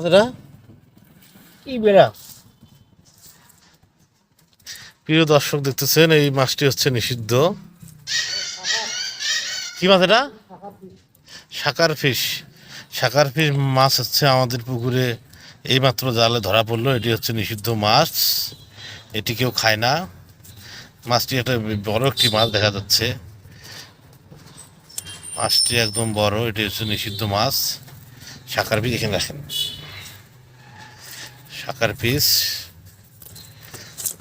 কথাটা কি বেড়া? প্রিয় দর্শক, দেখতেছেন এই মাছটি হচ্ছে নিষিদ্ধ। কি মাছ এটা? শাকার ফিশ। শাকার ফিশ মাছ হচ্ছে আমাদের পুকুরে এইমাত্র জালে ধরা পড়ল। এটি হচ্ছে নিষিদ্ধ মাছ। এটি কেউ খায় না। মাছটি একটা বড় একটি মাছ দেখা যাচ্ছে। মাছটি একদম বড়। এটি হচ্ছে নিষিদ্ধ মাছ। শাকার পিস এখানে রাখেন। শাকার পিস।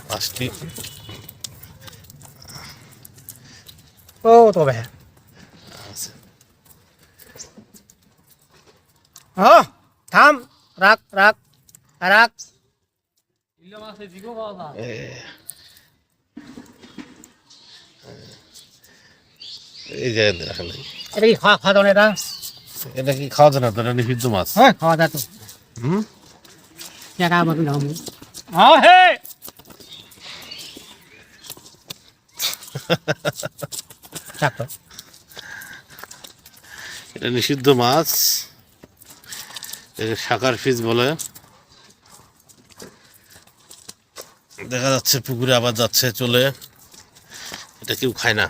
মাছটি ও তবে। হ্যাঁ থাম রাখ রাখ রাখ। এই জায়গায় রাখা নেই এটা কি খাওয়া খাওয়া দাওয়া এটা এটা কি খাওয়া যায় না তো এটা নিষিদ্ধ মাছ? হ্যাঁ খাওয়া দাওয়া তো। হুম? হ্যাঁ হে এটা নিষিদ্ধ মাছ। এটাকে শাকার ফিস বলে। দেখা যাচ্ছে পুকুরে আবার যাচ্ছে চলে। এটা কেউ খায় না।